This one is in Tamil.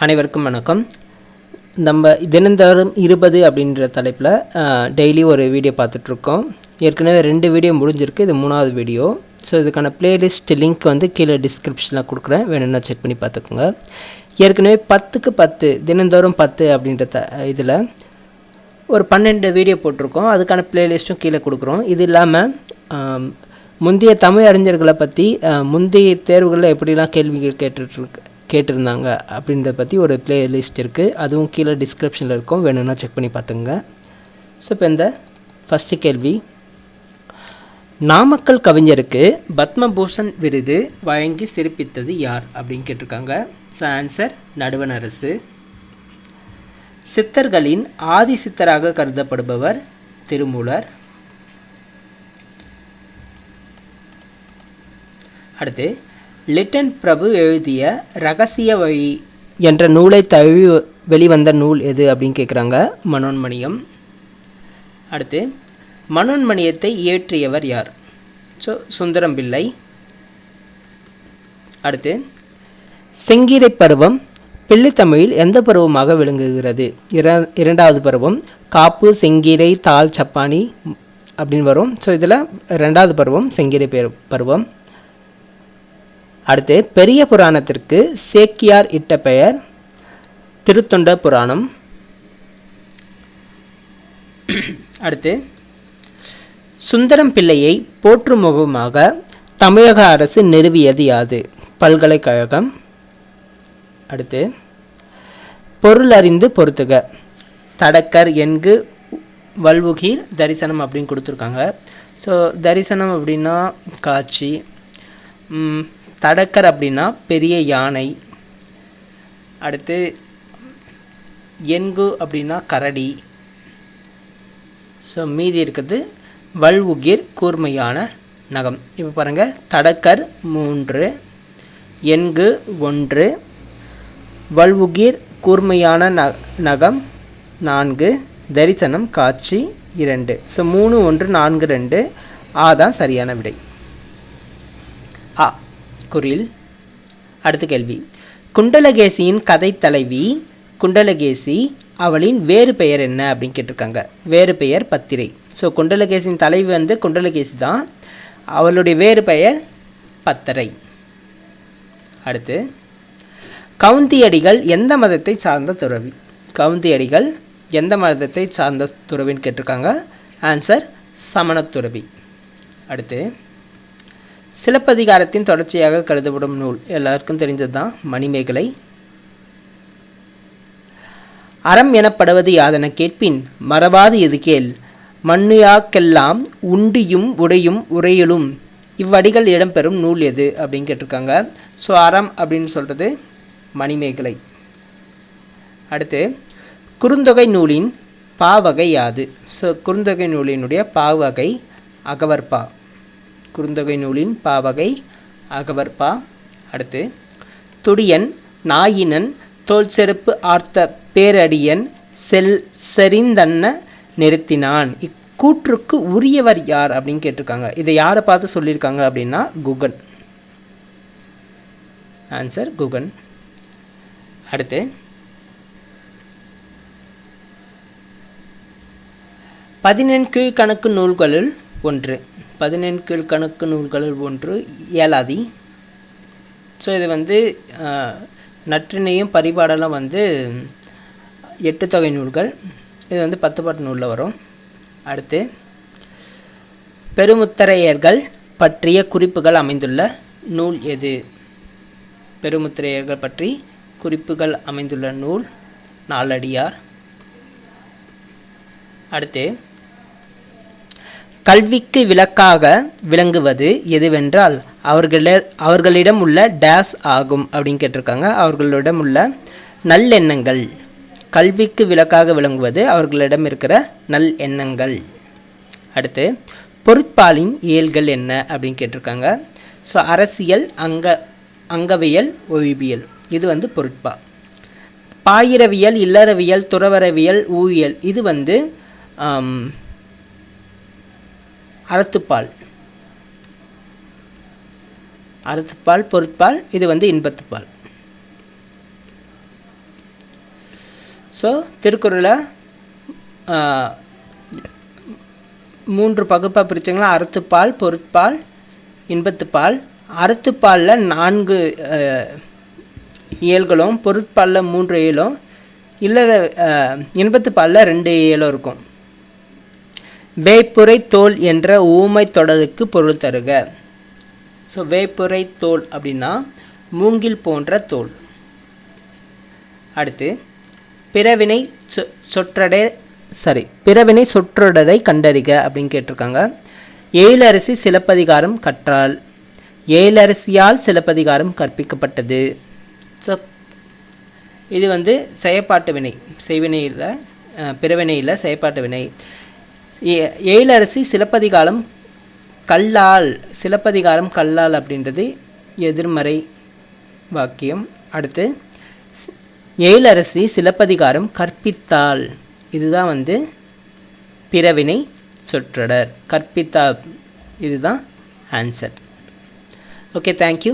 அனைவருக்கும் வணக்கம். நம்ம தினந்தோறும் இருபது அப்படின்ற தலைப்பில் டெய்லி ஒரு வீடியோ பார்த்துட்ருக்கோம். ஏற்கனவே ரெண்டு வீடியோ முடிஞ்சிருக்கு இது மூணாவது வீடியோ ஸோ இதுக்கான பிளேலிஸ்ட் லிங்க் வந்து கீழே டிஸ்கிரிப்ஷனில் கொடுக்குறேன். வேணும்னா செக் பண்ணி பார்த்துக்கோங்க. ஏற்கனவே பத்துக்கு பத்து தினந்தோறும் பத்து அப்படின்ற த இதில் ஒரு பன்னெண்டு வீடியோ போட்டிருக்கோம். அதுக்கான பிளேலிஸ்ட்டும் கீழே கொடுக்குறோம். இது இல்லாமல் முந்தைய தமிழ் அறிஞர்களை பற்றி முந்தைய தேர்வுகளில் எப்படிலாம் கேள்விகள் கேட்டுட்ருக்கு கேட்டிருந்தாங்க அப்படின்றத பற்றி ஒரு பிளேலிஸ்ட் இருக்குது அதுவும் கீழே டிஸ்கிரிப்ஷனில் இருக்கும். வேணும்னா செக் பண்ணி பார்த்துங்க. ஸோ இப்போ இந்த ஃபஸ்ட்டு கேள்வி. நாமக்கல் கவிஞருக்கு பத்மபூஷன் விருது வழங்கி சிறப்பித்தது யார் அப்படின்னு கேட்டிருக்காங்க. ஸோ ஆன்சர் நடுவண் அரசு. சித்தர்களின் ஆதி சித்தராக கருதப்படுபவர் திருமூலர். அடுத்து லிட்டன் பிரபு எழுதிய ரகசிய வழி என்ற நூலை தழுவி வெளிவந்த நூல் எது அப்படின்னு கேட்குறாங்க மனோன்மணியம். அடுத்து மனோன்மணியத்தை இயற்றியவர் யார்? ஸோ சுந்தரம் பிள்ளை அடுத்து செங்கீரை பருவம் பிள்ளைத்தமிழில் எந்த பருவமாக விளங்குகிறது? இர இரண்டாவது பருவம் காப்பு செங்கீரை தாள் சப்பானி அப்படின்னு வரும். ஸோ இதில் ரெண்டாவது பருவம் செங்கீரை பெரு- பருவம். அடுத்து பெரிய புராணத்திற்கு சேக்கியார் இட்ட பெயர் திருத்தொண்ட புராணம். அடுத்து சுந்தரம் பிள்ளையை போற்றும் முகமாக தமிழக அரசு நிறுவியது யாது? பல்கலைக்கழகம். அடுத்து பொருள் அறிந்து பொறுத்துக. தடக்கர் என்கு வல்வுகீர் தரிசனம் அப்படின்னு கொடுத்துருக்காங்க. ஸோ தரிசனம் அப்படின்னா காட்சி தடக்கர் அப்படின்னா பெரிய யானை. அடுத்து எண்கு அப்படின்னா கரடி. ஸோ மீதி இருக்கிறது வல்வுகிர் கூர்மையான நகம். இப்போ பாருங்கள் தடக்கர் மூன்று எண்கு ஒன்று வல்வுகிர் கூர்மையான ந நகம் நான்கு தரிசனம் காட்சி இரண்டு. ஸோ மூணு ஒன்று நான்கு ரெண்டு ஆ தான் சரியான விடை. ஆ குரில். அடுத்த கேள்வி. குண்டலகேசியின் கதை தலைவி குண்டலகேசி அவளின் வேறு பெயர் என்ன அப்படின்னு கேட்டிருக்காங்க. வேறு பெயர் பத்திரை. ஸோ குண்டலகேசியின் தலைவி வந்து குண்டலகேசி தான். அவளுடைய வேறு பெயர் பத்தரை. அடுத்து கவுந்தியடிகள் எந்த மதத்தை சார்ந்த துறவி? கவுந்தியடிகள் எந்த மதத்தை சார்ந்த துறவின்னு கேட்டிருக்காங்க. ஆன்சர் சமணத்துறவி அடுத்து சிலப்பதிகாரத்தின் தொடர்ச்சியாக கருதப்படும் நூல். எல்லாருக்கும் தெரிஞ்சது தான் மணிமேகலை. அறம் எனப்படுவது யாதென கேட்பின் மறவாது எது கேள். மண்ணுயாக்கெல்லாம் உண்டியும் உடையும் உரையலும் இவ்வடிகள் இடம்பெறும் நூல் எது அப்படின்னு கேட்டிருக்காங்க. ஸோ அறம் அப்படின்னு சொல்கிறது மணிமேகலை. அடுத்து குறுந்தொகை நூலின் பாவகை யாது? ஸோ குறுந்தொகை நூலினுடைய பாவகை அகவற்பா. குறுந்தொகை நூலின் பாவகை அகவற்பா அடுத்து துடியன் நாயினன் தோல் செருப்பு ஆர்த்த பேரடியன் செல் செறிந்தன்ன நிறுத்தினான். இக்கூற்றுக்கு உரியவர் யார் அப்படின்னு கேட்டிருக்காங்க. இதை யாரை பார்த்து சொல்லியிருக்காங்க அப்படின்னா குகன். ஆன்சர் குகன். அடுத்து பதினெண் கீழ்கணக்கு நூல்களுள் ஒன்று. பதினெண் கணக்கு நூல்களில் ஒன்று ஏலாதி ஸோ இது வந்து நற்றினையும் பரிபாடலும் வந்து எட்டு தொகை நூல்கள். இது வந்து பத்து பாட்டு நூலில் வரும். அடுத்து பெருமுத்தரையர்கள் பற்றிய குறிப்புகள் அமைந்துள்ள நூல் எது? பெருமுத்திரையர்கள் பற்றி குறிப்புகள் அமைந்துள்ள நூல் நாலடியார். அடுத்து கல்விக்கு விளக்காக விளங்குவது எதுவென்றால் அவர்கள அவர்களிடம் உள்ள டேஸ் ஆகும் அப்படின்னு கேட்டிருக்காங்க. அவர்களிடம் உள்ள நல்லெண்ணங்கள் கல்விக்கு விளக்காக விளங்குவது அவர்களிடம் இருக்கிற நல் எண்ணங்கள். அடுத்து பொருட்பாலின் இயல்கள் என்ன அப்படின்னு கேட்டிருக்காங்க. ஸோ அரசியல் அங்க அங்கவியல் ஒழிவியல் இது வந்து பொருட்பா. பாயிரவியல் இல்லறவியல் துறவரவியல் ஊழியல். இது வந்து அறத்துப்பால். அறத்துப்பால் பொருட்பால் இது வந்து இன்பத்துப்பால். ஸோ திருக்குறளை மூன்று பகுப்பாக பிரித்தங்களா அறத்துப்பால் பொருட்பால் இன்பத்துப்பால். அறத்துப்பாலில் நான்கு இயல்களும் பொருட்பாலில் மூன்று இயலும். இல்லை இன்பத்துப்பாலில் ரெண்டு இயலும் இருக்கும். வேப்புரை தோல் என்ற ஊமை தொடருக்கு பொருள் தருக. ஸோ வேப்புரை தோல் அப்படின்னா மூங்கில் போன்ற தோல். அடுத்து பிறவினை சொ சொற்றடை சாரி பிறவினை சொற்றொடரை கண்டறிக அப்படின்னு கேட்டிருக்காங்க. ஏழரசி சிலப்பதிகாரம் கற்றால் ஏழரசியால் சிலப்பதிகாரம் கற்பிக்கப்பட்டது. ஸோ இது வந்து செயப்பாட்டு வினை செய்வினையில் பிறவினையில் செயப்பாட்டு வினை. ஏழரசி சிலப்பதிகாரம் கல்லால் சிலப்பதிகாரம் கல்லால் அப்படின்றது எதிர்மறை வாக்கியம். அடுத்து ஏழரசி சிலப்பதிகாரம் கற்பித்தால். இதுதான் வந்து பிறவினை சொற்றொடர். கற்பித்தா இதுதான் ஆன்சர் ஓகே தேங்க்யூ